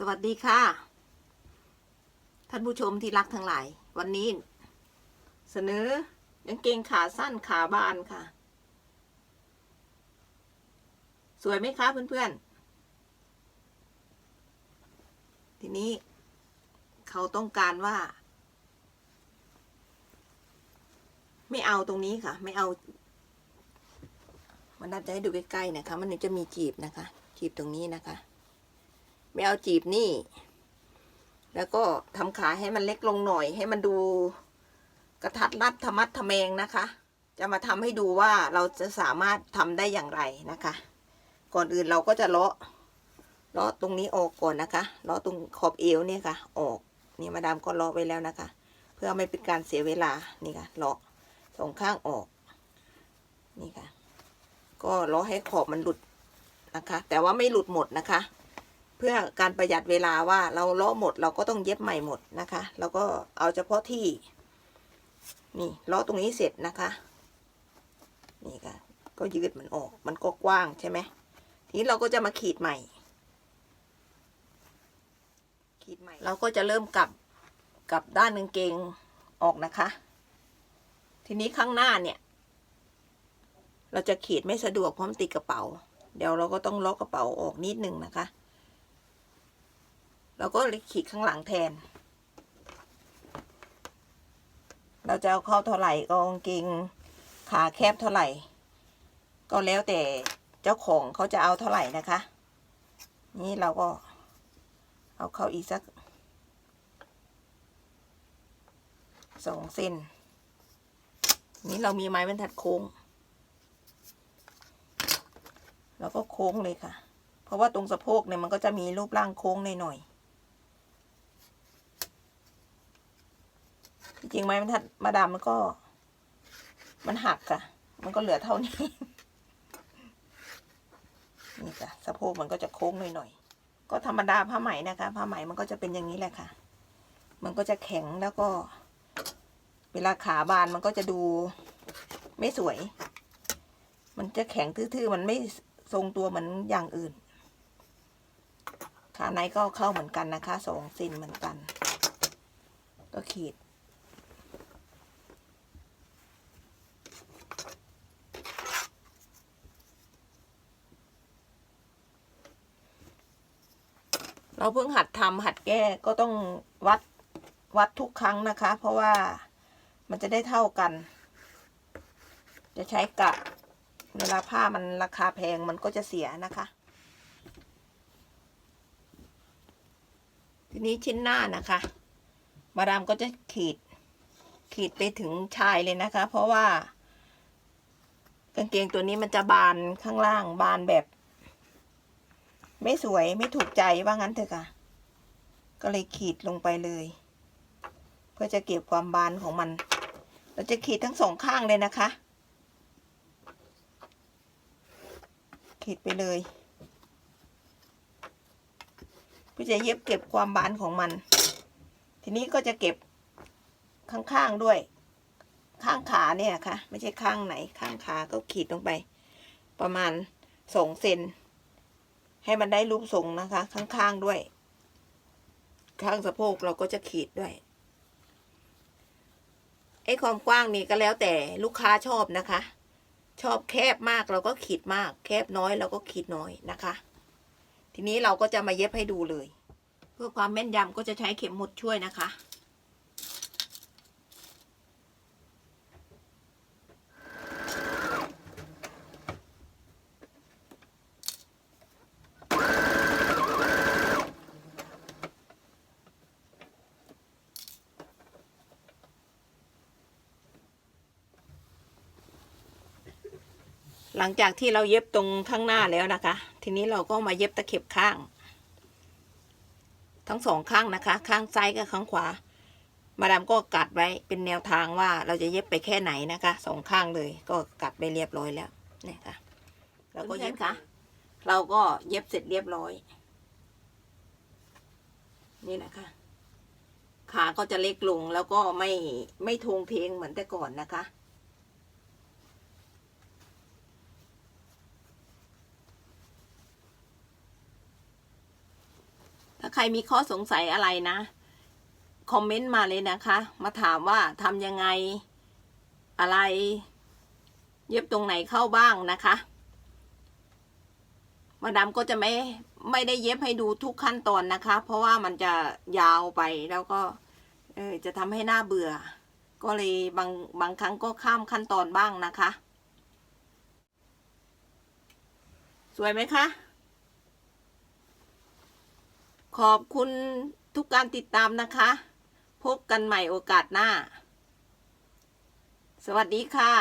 สวัสดีค่ะ ท่านผู้ชมที่รักทั้งหลาย วันนี้ เสนอกางเกงขาสั้นขาบานค่ะ สวยไหมคะเพื่อนๆ ทีนี้ เขาต้องการว่า ไม่เอาตรงนี้ค่ะ ไม่เอามันน่าจะให้ดูใกล้ๆนะคะ มันจะมีจีบนะคะ จีบตรงนี้นะคะ ไม่เอาจีบนี่ แล้วก็ทำขาให้มันเล็กลงหน่อย ให้มันดูกระทัดรัดธรรมัดทะแมงนะคะ จะมาทำให้ดูว่าเราจะสามารถทำได้อย่างไรนะคะ ก่อนอื่นเราก็จะเลาะเลาะตรงนี้ออกก่อนนะคะเลาะตรงขอบเอวเนี่ยค่ะ ออกนี่มาดามก็เลาะไว้แล้วนะคะ เพื่อไม่เป็นการเสียเวลานี่ค่ะเลาะสองข้างออกนี่ค่ะ ก็เลาะให้ขอบมันหลุดนะคะ แต่ว่าไม่หลุดหมดนะคะ เพื่อการประหยัดเวลาว่าเราเลาะหมดเราก็ต้องเย็บใหม่หมดนะคะแล้วก็เอาเฉพาะที่ นี่เลาะตรงนี้เสร็จนะคะ นี่ค่ะก็ยืดมันออก มันก็กว้างใช่ไหมทีนี้เราก็จะมาขีดใหม่ ขีดใหม่ เราก็จะเริ่มกลับกลับด้านกางเกงออกนะคะ ทีนี้ข้างหน้าเนี่ย เราจะขีดไม่สะดวกเพราะมันติดกระเป๋า เดี๋ยวเราก็ต้องล็อกกระเป๋าออกนิดนึงนะคะ เราก็เลยขีดข้างหลังแทน เราจะเอาเข้าเท่าไหร่ก็กางเกงขาแคบเท่าไหร่ ก็แล้วแต่เจ้าของเขาจะเอาเท่าไหร่นะคะ นี่เราก็เอาเข้าอีกสักสองเส้น นี่เรามีไม้บรรทัดโค้ง แล้วก็โค้งเลยค่ะ เพราะว่าตรงสะโพกเนี่ยมันก็จะมีรูปร่างโค้งหน่อยๆ จริงๆไม้บรรทัดมาดามมันก็ มันหักค่ะ มันก็เหลือเท่านี้ นี่ค่ะสะโพกมันก็จะโค้งหน่อยๆก็ธรรมดาผ้าไหมนะคะ ผ้าไหมมันก็จะเป็นอย่างนี้แหละค่ะ มันก็จะแข็งแล้วก็ เวลาขาบานมันก็จะดูไม่สวย มันจะแข็งทื่อๆ มันไม่ทรงตัวเหมือนอย่างอื่น ขาในก็เข้าเหมือนกันนะคะสองเซนเหมือนกัน ก็ขีด เราเพิ่งหัดทำหัดแก้ก็ต้องวัดวัดทุกครั้งนะคะ เพราะว่ามันจะได้เท่ากัน จะใช้กะเวลาผ้ามันราคาแพงมันก็จะเสียนะคะ ทีนี้ชิ้นหน้านะคะ มาดามก็จะขีดขีดไปถึงชายเลยนะคะ เพราะว่ากางเกงตัวนี้มันจะบานข้างล่างบานแบบ ไม่สวยไม่ถูกใจว่างั้นเถอะค่ะ ก็เลยขีดลงไปเลย เพื่อจะเก็บความบานของมัน เราจะขีดทั้งสองข้างเลยนะคะ ขีดไปเลยเพื่อจะเย็บเก็บความบานของมัน ทีนี้ก็จะเก็บข้างๆด้วย ข้างขาเนี่ยค่ะ ไม่ใช่ข้างไหนข้างขาก็ขีดลงไป ประมาณสองเซน ให้มันได้รูปทรงนะคะ ข้างๆด้วย ข้างสะโพกเราก็จะขีดด้วยไอ้ความกว้างนี่ก็แล้วแต่ลูกค้าชอบนะคะ ชอบแคบมากเราก็ขีดมาก แคบน้อยเราก็ขีดน้อยนะคะ ทีนี้เราก็จะมาเย็บให้ดูเลย เพื่อความแม่นยำก็จะใช้เข็มหมุดช่วยนะคะ หลังจากที่เราเย็บตรงข้างหน้าแล้วนะคะ ทีนี้เราก็มาเย็บตะเข็บข้าง ทั้งสองข้างนะคะ ข้างซ้ายกับข้างขวา มาดามก็กัดไว้เป็นแนวทางว่าเราจะเย็บไปแค่ไหนนะคะสองข้างเลยก็กัดไปเรียบร้อยแล้วนี่ค่ะแล้วก็เย็บค่ะ เราก็เย็บเสร็จเรียบร้อย นี่นะคะ ขาก็จะเล็กลงแล้วก็ไม่ไม่ทวงเทงเหมือนแต่ก่อนนะคะ ใครมีข้อสงสัยอะไรนะ คอมเมนต์มาเลยนะคะ มาถามว่าทำยังไงอะไร เย็บตรงไหนเข้าบ้างนะคะ มาดามก็จะไม่ไม่ได้เย็บให้ดูทุกขั้นตอนนะคะ เพราะว่ามันจะยาวไปแล้วก็เออจะทำให้หน้าเบื่อ ก็เลยบางบางครั้งก็ข้ามขั้นตอนบ้างนะคะ สวยไหมคะ ขอบคุณทุกการติดตามนะคะ พบกันใหม่โอกาสหน้า สวัสดีค่ะ